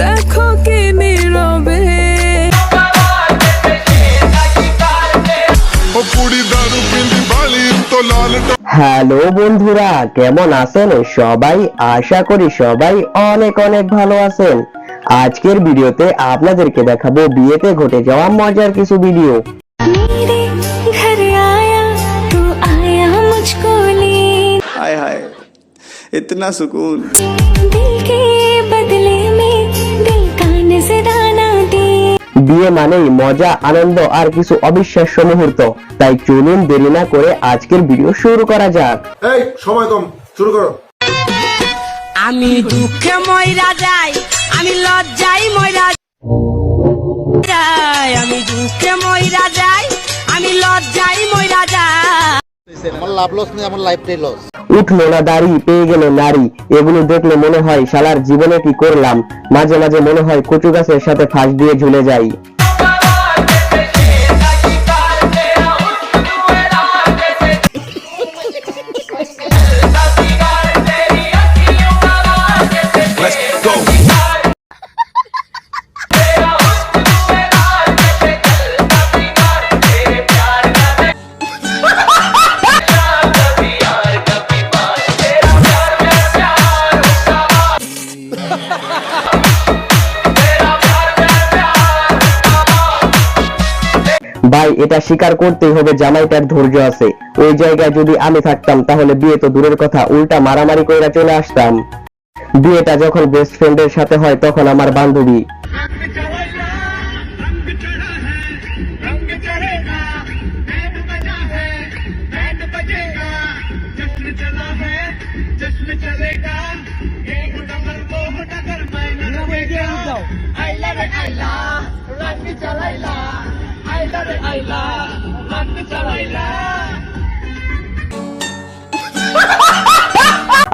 দেখো কি নীরবে ও কুড়ি দারু পিন্দি বালি তো লাল ট- হ্যালো বন্ধুরা কেমন আছেন সবাই আশা করি সবাই অনেক অনেক ভালো আছেন আজকের ভিডিওতে আপনাদেরকে দেখাবো বিয়েতে ঘটে যাওয়া মজার কিছু ভিডিও मेरे घर आया तू आया मुझको ले हाय हाय इतना सुकून दिल के बदले में दिल का नजराना दे বিয়ে মানেই মজা আনন্দ আর কিছু অবিশ্বাস্য মুহূর্ত। তাই চলুন দেরি না করে আজকের ভিডিও শুরু করা যাক। এই সময় কম। শুরু করো। আমি দুঃখে ময়রা যাই আমি লজ্জাই ময়রা যাই। আমি দুঃখে ময়রা যাই আমি লজ্জাই ময়রা যাই। আমার লাভ লস নেই আমার লাইফটাই লস উঠল না দাড়ি পেয়ে গেল নারী। এগুলো দেখলে মনে হয়, শালার জীবনে কি করলাম? মাঝে মাঝে মনে হয় কচু গাছের সাথে ফাঁস দিয়ে ঝুলে যাই। এটা স্বীকার করতেই হবে, জামাইটার ধৈর্য আছে। ওই জায়গায় যদি আমি থাকতাম, তাহলে বিয়ে তো দূরের কথা, উল্টা মারামারি কইরা চলে আসতাম। বিয়েটা যখন বেস্ট ফ্রেন্ডের সাথে হয়, তখন আমার বান্ধবী।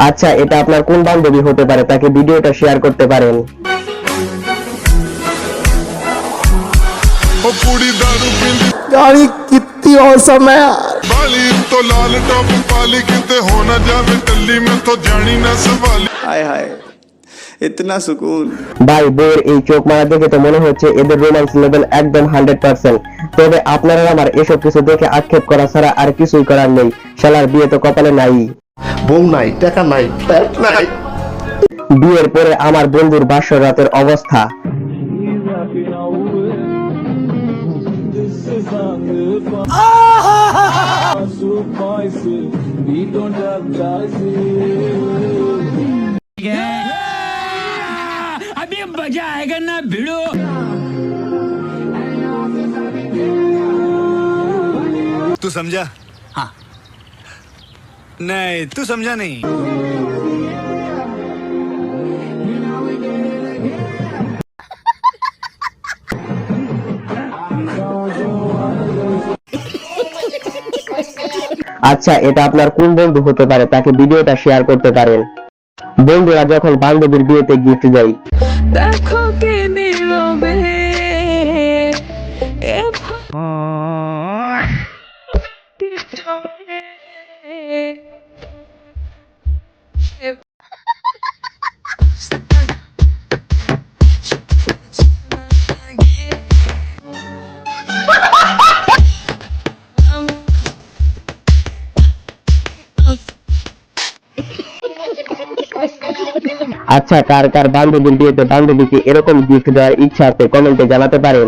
আচ্ছা এটা আপনার কোন বান্ধবী হতে পারে তাকে ভিডিওটা শেয়ার করতে পারেন ও কুড়ি দারু পিন্দি गाड़ी कितनी औसम है यार बाली तो लाल टॉप पाली किते हो ना जावे टल्ली में तो जानी ना सवाली हाय हाय ইতনা সুকুন ভাই বোর এই চোখ মারা দেখে তো মনে হচ্ছে এদের রোমান্স লেভেল একদম হান্ড্রেড পার্সেন্ট তবে আপনারা আমার এসব কিছু দেখে আক্ষেপ করা ছাড়া আর কিছুই করার নেই। শালার বিয়ে তো কপালে নাই। বউ নাই টাকা নাই ফ্ল্যাট নাই। বিয়ের পরে আমার বন্ধুর বাসর রাতের অবস্থা। We don't have मजा आएगा ना भिड़ो तू समझा हाँ नहीं तू समझा नहीं আচ্ছা এটা আপনার কোন বন্ধু হতে পারে তাকে ভিডিওটা শেয়ার করতে পারেন বন্ধুরা যখন বান্ধবীর বিয়েতে গিফট দেয় দেখো কে নীরবে। এ আচ্ছা কার কার বান্ধবীর বিয়েতে বান্ধবীকে এরকম গিফট দেওয়ার ইচ্ছা আছে? কমেন্টে জানাতে পারেন।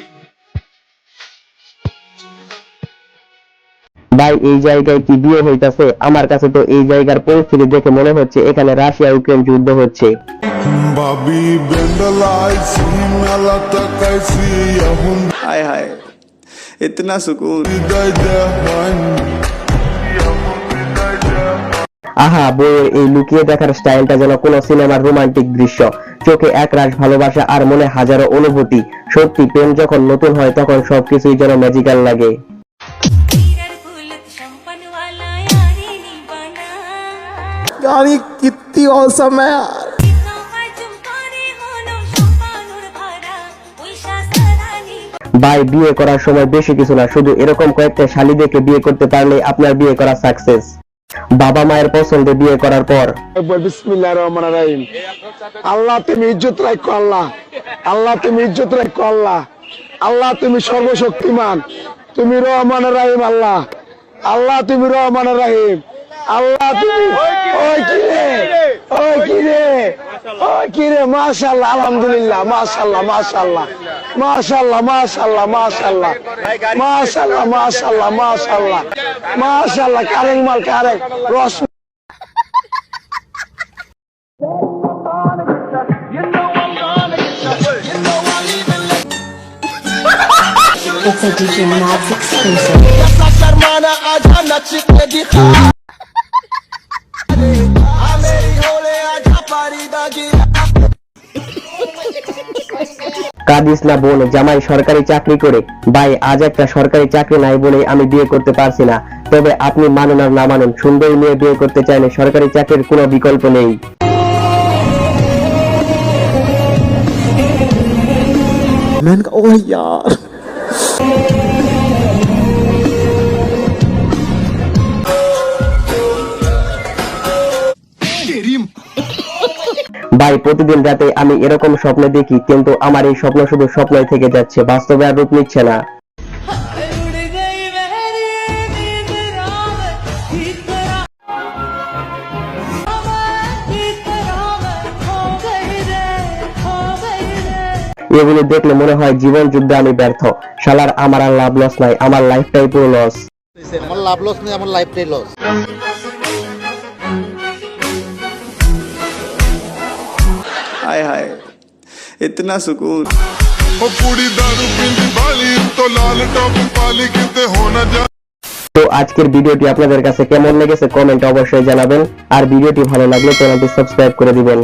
ভাই এই জায়গায় কি বিয়ে হইতাছে? আমার কাছে তো এই জায়গার পরিস্থিতি দেখে মনে হচ্ছে এখানে রাশিয়া ইউক্রেন যুদ্ধ হচ্ছে। আহা বইয়ের এই লুকিয়ে দেখার স্টাইলটা যেন কোন সিনেমার রোমান্টিক দৃশ্য। চোখে একরাশ ভালোবাসা আর মনে হাজারো অনুভূতি। সত্যি প্রেম যখন নতুন হয় তখন সবকিছুই যেন ম্যাজিক্যাল লাগে। गाड़ी कितनी औसम है यार ভাই বিয়ে করার সময় বেশি কিছু না শুধু এরকম কয়েকটা শালি দেখে বিয়ে করতে পারলে আপনার বিয়ে করা সাকসেস বাবা মায়ের পছন্দে বিয়ে করার পর বিসমিল্লাহ রহমান রাহিম আল্লাহ তুমি ইজ্জত রাখো আল্লাহ আল্লাহ তুমি ইজ্জত রাখো আল্লাহ আল্লাহ তুমি সর্বশক্তিমান তুমি রহমান রাহিম আল্লাহ আল্লাহ তুমি রহমান রাহিম আল্লাহ তুমি ওই কিরে ওই কিরে ওই কিরে মাশাআল্লাহ আলহামদুলিল্লাহ মাশাআল্লাহ মাশাআল্লাহ মাশাআল্লাহ মাশাআল্লাহ মাশাআল্লাহ মাশাআল্লাহ মাশাআল্লাহ মাশাআল্লাহ মাশাআল্লাহ কারেং মাল কারেং রস It's a DJ Mads exclusive. Cadiz না বোন জামাই সরকারি চাকরি করে ভাই আজ একটা সরকারি চাকরি নাই বলে আমি বিয়ে করতে পারছি না তবে আপনি মানুন আর না মানুন সুন্দরী মেয়ে বিয়ে করতে চাইলে সরকারি চাকরির কোনো বিকল্প নেই मैंने कहा ओह यार ভাই, প্রতিদিন রাতে আমি এরকম স্বপ্ন দেখি, কিন্তু আমার এই স্বপ্ন শুধু স্বপ্নই থেকে যাচ্ছে, বাস্তবে আর রূপ নিচ্ছে না। এগুলো দেখলে মনে হয় জীবন যুদ্ধে আমি ব্যর্থ। শালার, আমার আর লাভ লস নাই, আমার লাইফটাই পুরো লস আমার লাভ লস নেই, আমার লাইফটাই লস हाय हाय इतना सुकून ਉਹ ਕੁੜੀ ਦਾਰੂ ਪੀਂਦੀ ਬਾਲੀ ਤੋਂ ਲਾਲ ਟੌਪ ਪਾਲੀ ਕਿਤੇ ਹੋ ਨਾ ਜਾ তো আজকের ভিডিওটি আপনাদের কাছে কেমন লেগেছে কমেন্ট অবশ্যই জানাবেন আর ভিডিওটি ভালো লাগলে চ্যানেলটি সাবস্ক্রাইব করে দিবেন